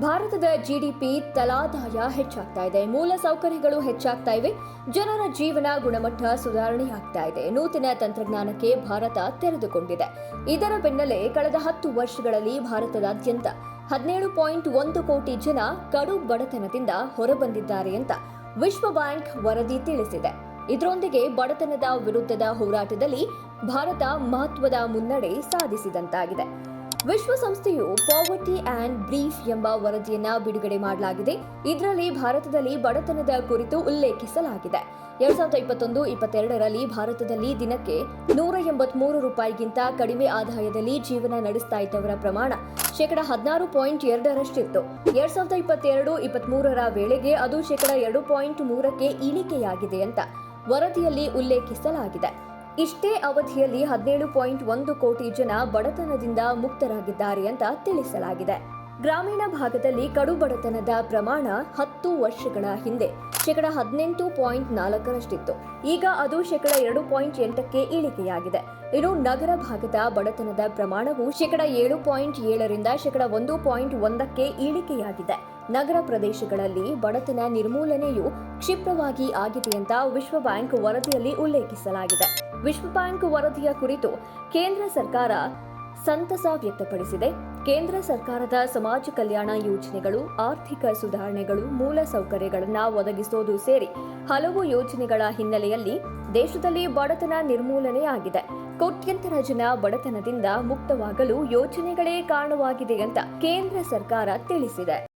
ಭಾರತದ ಜಿಡಿಪಿ ತಲಾದಾಯ ಹೆಚ್ಚಾಗ್ತಾ ಇದೆ. ಮೂಲ ಸೌಕರ್ಯಗಳು ಹೆಚ್ಚಾಗ್ತಾ ಇವೆ. ಜನರ ಜೀವನ ಗುಣಮಟ್ಟ ಸುಧಾರಣೆಯಾಗ್ತಾ ಇದೆ. ನೂತನ ತಂತ್ರಜ್ಞಾನಕ್ಕೆ ಭಾರತ ತೆರೆದುಕೊಂಡಿದೆ. ಇದರ ಬೆನ್ನಲ್ಲೇ ಕಳೆದ ಹತ್ತು ವರ್ಷಗಳಲ್ಲಿ ಭಾರತದಾದ್ಯಂತ ಹದಿನೇಳು ಪಾಯಿಂಟ್ ಒಂದು ಕೋಟಿ ಜನ ಕಡು ಬಡತನದಿಂದ ಹೊರಬಂದಿದ್ದಾರೆ ಅಂತ ವಿಶ್ವ ಬ್ಯಾಂಕ್ ವರದಿ ತಿಳಿಸಿದೆ. ಇದರೊಂದಿಗೆ ಬಡತನದ ವಿರುದ್ಧದ ಹೋರಾಟದಲ್ಲಿ ಭಾರತ ಮಹತ್ವದ ಮುನ್ನಡೆ ಸಾಧಿಸಿದಂತಾಗಿದೆ. ವಿಶ್ವಸಂಸ್ಥೆಯು ಪಾವರ್ಟಿ ಆ್ಯಂಡ್ ಬ್ರೀಫ್ ಎಂಬ ವರದಿಯನ್ನು ಬಿಡುಗಡೆ ಮಾಡಲಾಗಿದೆ. ಇದರಲ್ಲಿ ಭಾರತದಲ್ಲಿ ಬಡತನದ ಕುರಿತು ಉಲ್ಲೇಖಿಸಲಾಗಿದೆ. ಎರಡ್ ಸಾವಿರದ ಇಪ್ಪತ್ತೊಂದು, ಇಪ್ಪತ್ತೆರಡರಲ್ಲಿ ಭಾರತದಲ್ಲಿ ದಿನಕ್ಕೆ ನೂರ ಎಂಬತ್ಮೂರು ರೂಪಾಯಿಗಿಂತ ಕಡಿಮೆ ಆದಾಯದಲ್ಲಿ ಜೀವನ ನಡೆಸ್ತಾ ಇದ್ದವರ ಪ್ರಮಾಣ ಶೇಕಡ ಹದಿನಾರು ಪಾಯಿಂಟ್ ಎರಡರಷ್ಟಿತ್ತು. ಎರಡ್ ಸಾವಿರದ ಇಪ್ಪತ್ತೆರಡು, ಇಪ್ಪತ್ಮೂರರ ವೇಳೆಗೆ ಅದು ಶೇಕಡ ಎರಡು ಪಾಯಿಂಟ್ ಮೂರಕ್ಕೆ ಇಳಿಕೆಯಾಗಿದೆ ಅಂತ ವರದಿಯಲ್ಲಿ ಉಲ್ಲೇಖಿಸಲಾಗಿದೆ. ಇಷ್ಟೇ ಅವಧಿಯಲ್ಲಿ ಹದಿನೇಳು ಪಾಯಿಂಟ್ ಒಂದು ಕೋಟಿ ಜನ ಬಡತನದಿಂದ ಮುಕ್ತರಾಗಿದ್ದಾರೆ ಅಂತ ತಿಳಿಸಲಾಗಿದೆ. ಗ್ರಾಮೀಣ ಭಾಗದಲ್ಲಿ ಕಡು ಬಡತನದ ಪ್ರಮಾಣ ಹತ್ತು ವರ್ಷಗಳ ಹಿಂದೆ ಶೇಕಡ ಹದಿನೆಂಟು ಪಾಯಿಂಟ್ ನಾಲ್ಕರಷ್ಟಿತ್ತು. ಈಗ ಅದು ಶೇಕಡ ಎರಡು ಪಾಯಿಂಟ್ ಎಂಟಕ್ಕೆ ಇಳಿಕೆಯಾಗಿದೆ. ಇನ್ನು ನಗರ ಭಾಗದ ಬಡತನದ ಪ್ರಮಾಣವು ಶೇಕಡ ಏಳು ಪಾಯಿಂಟ್ ಏಳರಿಂದ ಶೇಕಡ ಒಂದು ಪಾಯಿಂಟ್ ಒಂದಕ್ಕೆ ಇಳಿಕೆಯಾಗಿದೆ. ನಗರ ಪ್ರದೇಶಗಳಲ್ಲಿ ಬಡತನ ನಿರ್ಮೂಲನೆಯು ಕ್ಷಿಪ್ರವಾಗಿ ಆಗಿದೆ ಅಂತ ವಿಶ್ವ ಬ್ಯಾಂಕ್ ವರದಿಯಲ್ಲಿ ಉಲ್ಲೇಖಿಸಲಾಗಿದೆ. ವಿಶ್ವ ಬ್ಯಾಂಕ್ ವರದಿಯ ಕುರಿತು ಕೇಂದ್ರ ಸರ್ಕಾರ ಸಂತಸ ವ್ಯಕ್ತಪಡಿಸಿದೆ. ಕೇಂದ್ರ ಸರ್ಕಾರದ ಸಮಾಜ ಕಲ್ಯಾಣ ಯೋಜನೆಗಳು, ಆರ್ಥಿಕ ಸುಧಾರಣೆಗಳು, ಮೂಲ ಸೌಕರ್ಯಗಳನ್ನು ಒದಗಿಸೋದು ಸೇರಿ ಹಲವು ಯೋಜನೆಗಳ ಹಿನ್ನೆಲೆಯಲ್ಲಿ ದೇಶದಲ್ಲಿ ಬಡತನ ನಿರ್ಮೂಲನೆಯಾಗಿದೆ. ಕೋಟ್ಯಂತರ ಜನ ಬಡತನದಿಂದ ಮುಕ್ತವಾಗಲು ಯೋಜನೆಗಳೇ ಕಾರಣವಾಗಿದೆ ಅಂತ ಕೇಂದ್ರ ಸರ್ಕಾರ ತಿಳಿಸಿದೆ.